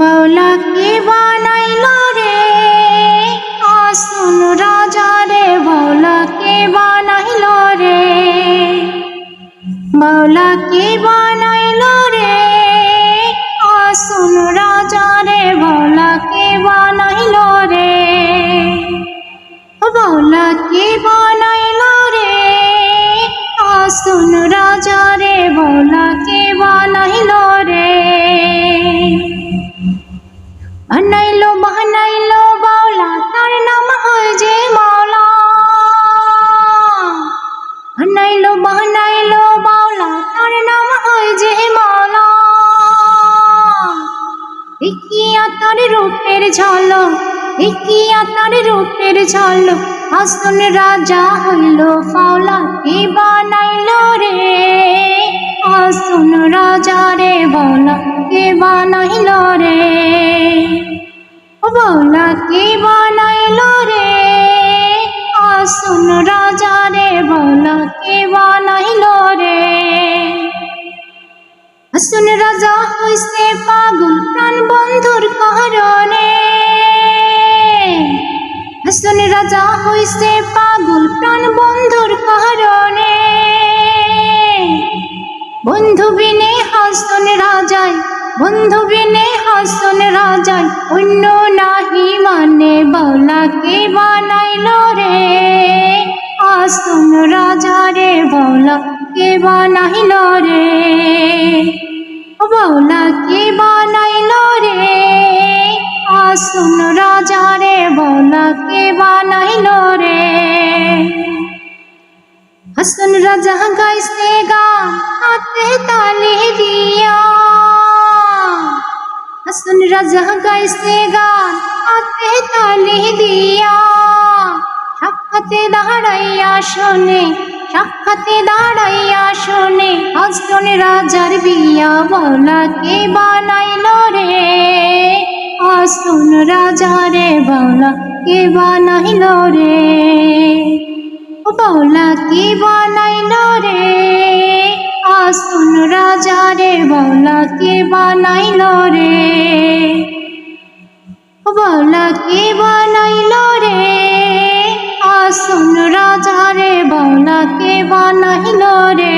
বৌলা কে বানাইল রে? আসুন রাজা রে, বৌলা কে বানাইল রে? বৌলা কে বানাইল রে? আসুন রাজা রে, বৌলা কে বানাইল রে? বৌলা কে বানাইল রে? আসুন রাজা রে, বৌলা কে বানাইল রে? দেখিয়া তার রূপের ঝলক দেখিয়া তার রূপের ঝলক হাসন রাজা হইল ফাওলা, কে বানাইলো রে? হাসন রাজা রে বলা, কে বানাইল রে? বৌলা, কে বানাইল রে? আসুন রাজা রে বৌলা, কে বানাইল রে? আসুন রাজা হইছে পাগল বন্ধুর কারণে আসুন রাজা হইছে পাগল প্রাণ বন্ধুর কারণে বন্ধু বিনে হাসন রাজায় বন্ধু বিনে হাসন রাজায় অন্য নাহি মানে বলাকে বানাইল রে? হাসন রাজা রে বলাকে বানাইল রে? ও বলাকে বানাইল রে। হাসন রাজা রে বলাকে বানাইল রে। হাসন রাজা গাইছে গান হাতে তালি দিয়া। হাসন রাজা গাইছে গান হাতে তালি দিয়া। সাক্ষাতে দাঁড়াইয়া শোনে সাক্ষাতে দাঁড়াইয়া শোনে হাসন রাজার বিয়া, বলা কে বানাইল রে? হাসন রাজা রে বলা কে বানাইল রে? বৌলা কে বানাইল রে? আসুন রাজা রে বৌলা কে বানাইল রে? বৌলা কে বানাইল রে? আসুন রাজা রে বৌলা কে বানাইল রে